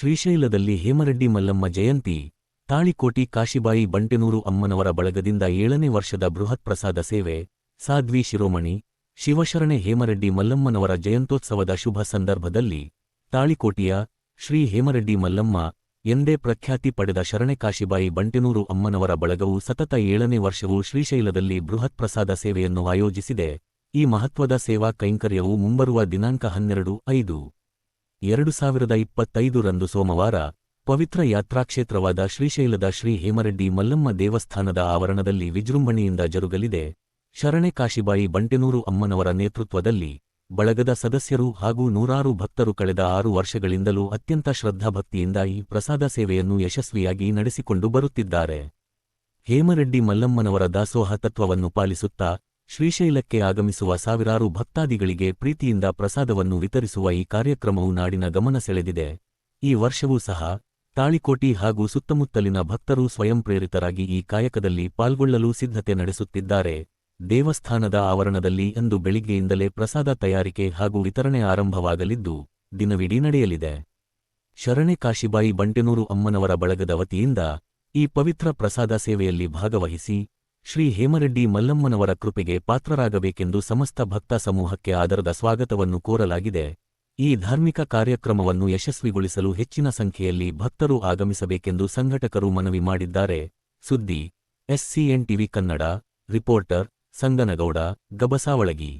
ಶ್ರೀಶೈಲದಲ್ಲಿ ಹೇಮರೆಡ್ಡಿ ಮಲ್ಲಮ್ಮ ಜಯಂತಿ, ತಾಳಿಕೋಟಿ ಕಾಶಿಬಾಯಿ ಬಂಟೆನೂರು ಅಮ್ಮನವರ ಬಳಗದಿಂದ ಏಳನೇ ವರ್ಷದ ಬೃಹತ್ ಪ್ರಸಾದ ಸೇವೆ, ಸಾಧ್ವಿ ಶಿರೋಮಣಿ, ಶಿವಶರಣೆ ಹೇಮರೆಡ್ಡಿ ಮಲ್ಲಮ್ಮನವರ ಜಯಂತೋತ್ಸವದ ಶುಭ ಸಂದರ್ಭದಲ್ಲಿ ತಾಳಿಕೋಟಿಯ ಶ್ರೀ ಹೇಮರೆಡ್ಡಿ ಮಲ್ಲಮ್ಮ ಎಂದೇ ಪ್ರಖ್ಯಾತಿ ಪಡೆದ ಶರಣೆ ಕಾಶಿಬಾಯಿ ಬಂಟೆನೂರು ಅಮ್ಮನವರ ಬಳಗವು ಸತತ ಏಳನೇ ವರ್ಷವೂ ಶ್ರೀಶೈಲದಲ್ಲಿ ಬೃಹತ್ ಪ್ರಸಾದ ಸೇವೆಯನ್ನು ಆಯೋಜಿಸಿದೆ. ಈ ಮಹತ್ವದ ಸೇವಾ ಕೈಂಕರ್ಯವು ಮುಂಬರುವ ದಿನಾಂಕ ಹನ್ನೆರಡು ಐದು. ಎರಡು ಸಾವಿರದ ಇಪ್ಪತ್ತೈದರಂದು ಸೋಮವಾರ ಪವಿತ್ರ ಯಾತ್ರಾಕ್ಷೇತ್ರವಾದ ಶ್ರೀಶೈಲದ ಶ್ರೀ ಹೇಮರೆಡ್ಡಿ ಮಲ್ಲಮ್ಮ ದೇವಸ್ಥಾನದ ಆವರಣದಲ್ಲಿ ವಿಜೃಂಭಣೆಯಿಂದ ಜರುಗಲಿದೆ. ಶರಣೆ ಕಾಶಿಬಾಯಿ ಬಂಟೆನೂರು ಅಮ್ಮನವರ ನೇತೃತ್ವದಲ್ಲಿ ಬಳಗದ ಸದಸ್ಯರು ಹಾಗೂ ನೂರಾರು ಭಕ್ತರು ಕಳೆದ ಆರು ವರ್ಷಗಳಿಂದಲೂ ಅತ್ಯಂತ ಶ್ರದ್ಧಾಭಕ್ತಿಯಿಂದ ಈ ಪ್ರಸಾದ ಸೇವೆಯನ್ನು ಯಶಸ್ವಿಯಾಗಿ ನಡೆಸಿಕೊಂಡು ಬರುತ್ತಿದ್ದಾರೆ. ಹೇಮರೆಡ್ಡಿ ಮಲ್ಲಮ್ಮನವರ ದಾಸೋಹ ತತ್ವವನ್ನು ಪಾಲಿಸುತ್ತಾ ಶ್ರೀಶೈಲಕ್ಕೆ ಆಗಮಿಸುವ ಸಾವಿರಾರು ಭಕ್ತಾದಿಗಳಿಗೆ ಪ್ರೀತಿಯಿಂದ ಪ್ರಸಾದವನ್ನು ವಿತರಿಸುವ ಈ ಕಾರ್ಯಕ್ರಮವು ನಾಡಿನ ಗಮನ ಸೆಳೆದಿದೆ. ಈ ವರ್ಷವೂ ಸಹ ತಾಳಿಕೋಟಿ ಹಾಗೂ ಸುತ್ತಮುತ್ತಲಿನ ಭಕ್ತರು ಸ್ವಯಂ ಪ್ರೇರಿತರಾಗಿ ಈ ಕಾಯಕದಲ್ಲಿ ಪಾಲ್ಗೊಳ್ಳಲು ಸಿದ್ಧತೆ ನಡೆಸುತ್ತಿದ್ದಾರೆ. ದೇವಸ್ಥಾನದ ಆವರಣದಲ್ಲಿ ಅಂದು ಬೆಳಿಗ್ಗೆಯಿಂದಲೇ ಪ್ರಸಾದ ತಯಾರಿಕೆ ಹಾಗೂ ವಿತರಣೆ ಆರಂಭವಾಗಲಿದ್ದು, ದಿನವಿಡೀ ನಡೆಯಲಿದೆ. ಶರಣೆ ಕಾಶಿಬಾಯಿ ಬಂಟೆನೂರು ಅಮ್ಮನವರ ಬಳಗದ ವತಿಯಿಂದ ಈ ಪವಿತ್ರ ಪ್ರಸಾದ ಸೇವೆಯಲ್ಲಿ ಭಾಗವಹಿಸಿ ಶ್ರೀ ಹೇಮರೆಡ್ಡಿ ಮಲ್ಲಮ್ಮನವರ ಕೃಪೆಗೆ ಪಾತ್ರರಾಗಬೇಕೆಂದು ಸಮಸ್ತ ಭಕ್ತ ಸಮೂಹಕ್ಕೆ ಆದರದ ಸ್ವಾಗತವನ್ನು ಕೋರಲಾಗಿದೆ. ಈ ಧಾರ್ಮಿಕ ಕಾರ್ಯಕ್ರಮವನ್ನು ಯಶಸ್ವಿಗೊಳಿಸಲು ಹೆಚ್ಚಿನ ಸಂಖ್ಯೆಯಲ್ಲಿ ಭಕ್ತರು ಆಗಮಿಸಬೇಕೆಂದು ಸಂಘಟಕರು ಮನವಿ ಮಾಡಿದ್ದಾರೆ. ಸುದ್ದಿ SCN TV Kannada, reporter Sanganagouda, Gabasavalagi.